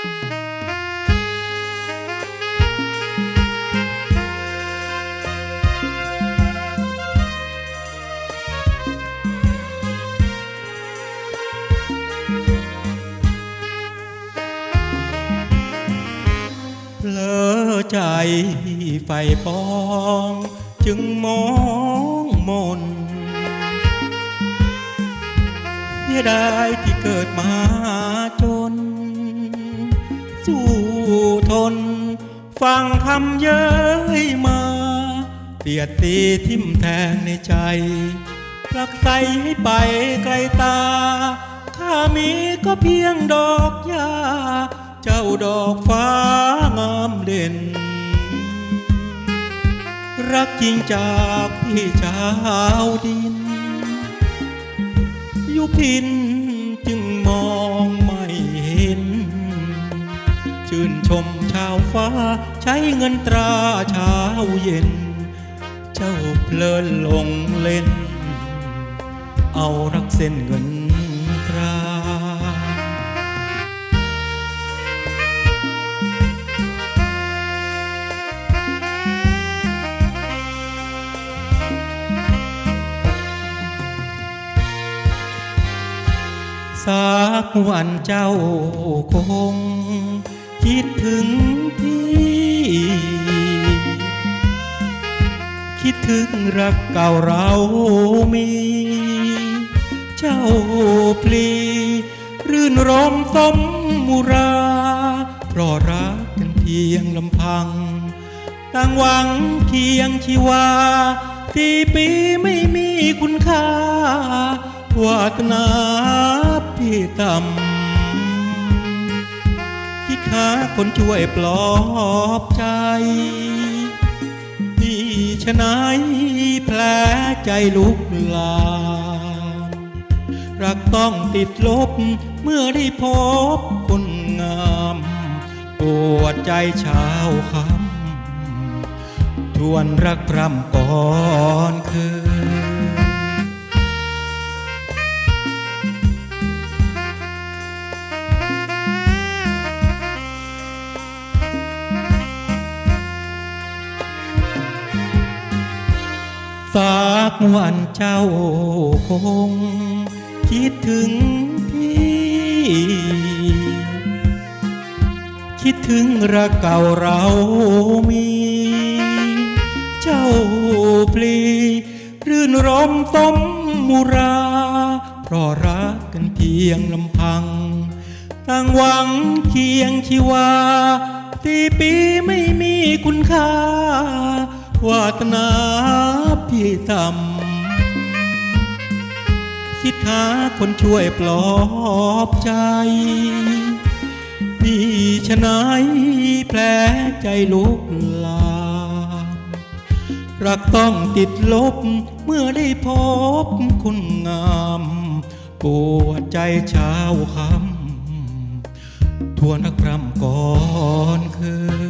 เพลอใจไฟปองจึงมองมนเสียดายที่เกิดมาจน ฟังคำเย้ยมาเสียดตีทิ่มแทงในใจรักใสให้ไปไกลตา ข้ามีก็เพียงดอกหญ้าเจ้าดอกฟ้างามเด่น รักจริงจากพี่ชาวดิน ยุพิน ชื่นชมชาวฟ้าใช้เงินตราเช้าเย็น เจ้าเพลินลงเล่น เอารักเส้นเงินตราสักวันเจ้าคง คิดถึงพี่ คิดถึงรักเก่าเรามี เจ้าพลี รื่นรมสมมุรา เพราะรักกันเพียงลำพังต่างหวังเคียงชีวาที่ปีไม่มีคุณค่าวาสนาพี่ต่ำ หาคนช่วยปลอบใจ พี่ชะนายแผลใจลุกลามรักต้องติดลบเมื่อได้พบคนงามปวดใจชาวคำทวนรักพร่ำก่อนคืน สักวันเจ้าคง คิดถึงพี่ คิดถึงรักเก่าเรามี เจ้าพลีรื่นรมสมมุรา เพราะรักกันเพียงลำพังต่างหวังเคียงชีวาสี่ปีไม่มีคุณค่าวาสนา ต่ำคิดหาคนช่วยปลอบใจพี่ชะนายแผลใจลุกลามรักต้องติดลบเมื่อได้พบคุณงามปวดใจเช้าคำทวนรักพรำก่อนคืน